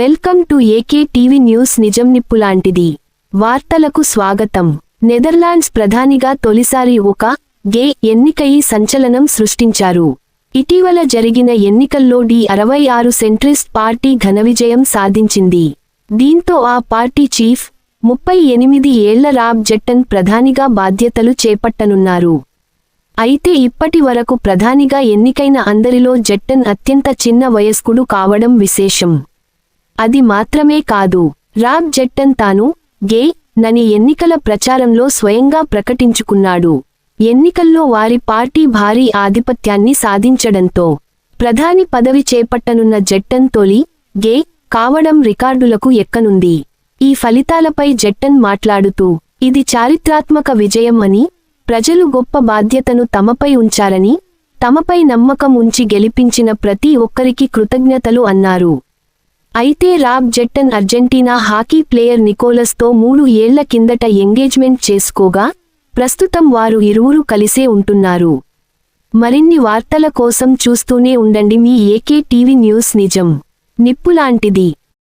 Welcome to AK TV news నిజం నిప్పులాంటిది వార్తలకు స్వాగతం. నెదర్లాండ్స్ ప్రధానిగా తొలిసారి ఒక గే ఎన్నికయి సంచలనం సృష్టించారు. ఇటీవల జరిగిన ఎన్నికల్లో డి అరవై ఆరు సెంట్రిస్ట్ పార్టీ ఘనవిజయం సాధించింది. దీంతో ఆ పార్టీ చీఫ్ ముప్పై ఎనిమిది ఏళ్ళ రాబ్ జెట్టన్ ప్రధానిగా బాధ్యతలు చేపట్టనున్నారు. అయితే ఇప్పటి వరకు ప్రధానిగా ఎన్నికైన అందరిలో జట్టన్ అత్యంత చిన్న వయస్కుడు కావడం విశేషం. అది మాత్రమే కాదు రాబ్ జెట్టన్ తాను గే నని ఎన్నికల ప్రచారంలో స్వయంగా ప్రకటించుకున్నాడు. ఎన్నికల్లో వారి పార్టీ భారీ ఆధిపత్యాన్ని సాధించడంతో ప్రధాని పదవి చేపట్టనున్న జట్టన్ తొలి గే కావడం రికార్డులకు ఎక్కనుంది. ఈ ఫలితాలపై జట్టన్ మాట్లాడుతూ ఇది చారిత్రాత్మక విజయం అని ప్రజలు గొప్ప బాధ్యతను తమపై ఉంచారని తమపై నమ్మకం ఉంచి గెలిపించిన ప్రతి ఒక్కరికి కృతజ్ఞతలు అన్నారు. అయితే Rob Jetten Argentina hockey player నికోలస్తో మూడు ఏళ్ళ కిందట ఎంగేజ్మెంట్ చేసుకోగా ప్రస్తుతం వారు ఇరువురు కలిసే ఉంటున్నారు. మరిన్ని వార్తల కోసం చూస్తూనే ఉండండి మీ ఏకే టీవీ న్యూస్ నిజం. నిప్పులాంటిది.